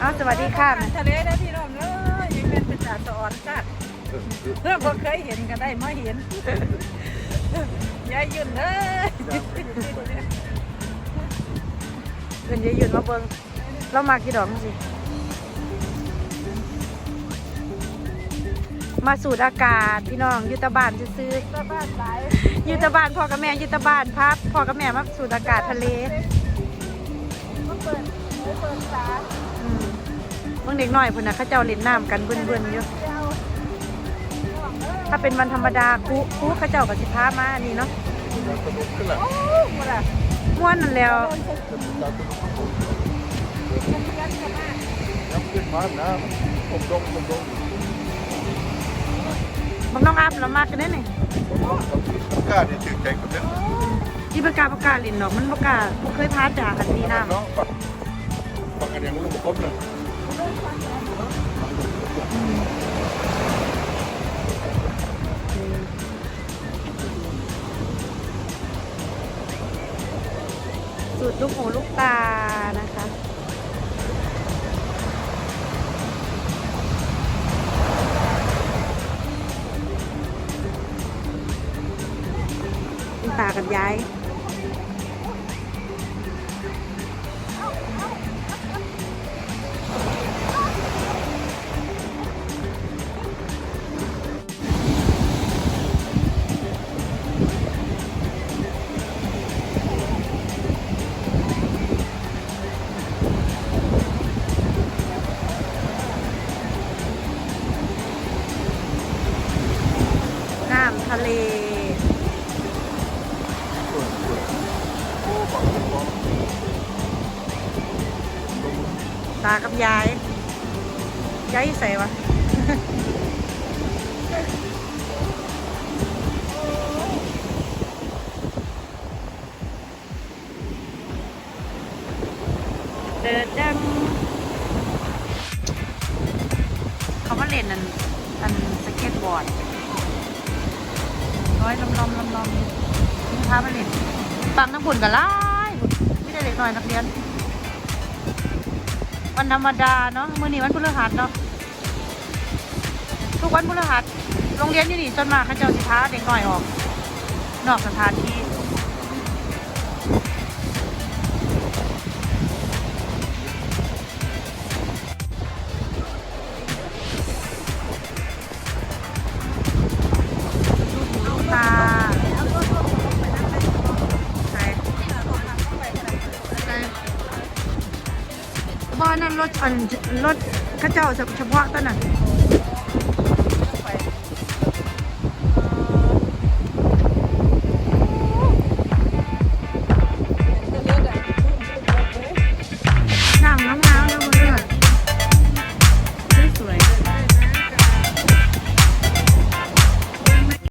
เอาสวัสดีค่ะ ทะเลได้พี่น้องเอ้ยยังเป็นประชาสอนจัดเพื่อบ่เคยเห็นก็ได้มาเห็นยายยืนเลยเงินเยอะยืนมาเบิ่งเรามากี่ดอกมั้งสิมาสูดอากาศพี่น้องอยุตบ้านซื้อสบายหลายๆอยุตบ้านพ่อกับแม่อยุตบ้านพักพ่อกับแม่มาสูดอากาศทะเลมาเปิดเปิดตา อืมเบิ่งเด็กน้อยพุ่นน่ะเขาเจ้าเล่นน้ำกันเบิ่นๆอยู่เดียวถ้าเป็นวันธรรมดาครูครูเขาเจ้าก็สิพามาอันนี้เนาะสนุกขึ้นแหละโอ้หมดอะม่วนนั่นแหล้วโดนจะกินตาสนุกขึ้นกันกันกันมากน้ำขึ้นมาน้ำผมดงผมดงบางน้องอาบเรามากกันได้นี่ผมดงกับที่กล้าที่ถือใจกับเด็กที่ประกล้าประกล้าศลินดอกมันประกล้าบ่เคยพาจากอันนี้น้ำ น้องฟังฟังกันอย่างลูกครบเลยสูตรลูกหูลูกตานะคะตากับยาย เลตากับยายยายใส่วะเดินดังเขามาเล่นอันอันสเก็ตบอร์ด ร้อยลำลำลำลำนี่พามาเล่นฟังน้ำบุญกันไล่ไม่ได้เด็กน้อยนักเรียน วันธรรมดาเนาะมื่อนี้วันพฤหัสเนาะทุกวันพฤหัสโรงเรียนอยู่นี่จนมากเขาเจ้าสิพาเด็กหน่อยออก นอกสถานที่ รถอันรถข้าเจ้าเฉพาะต้นน่ะ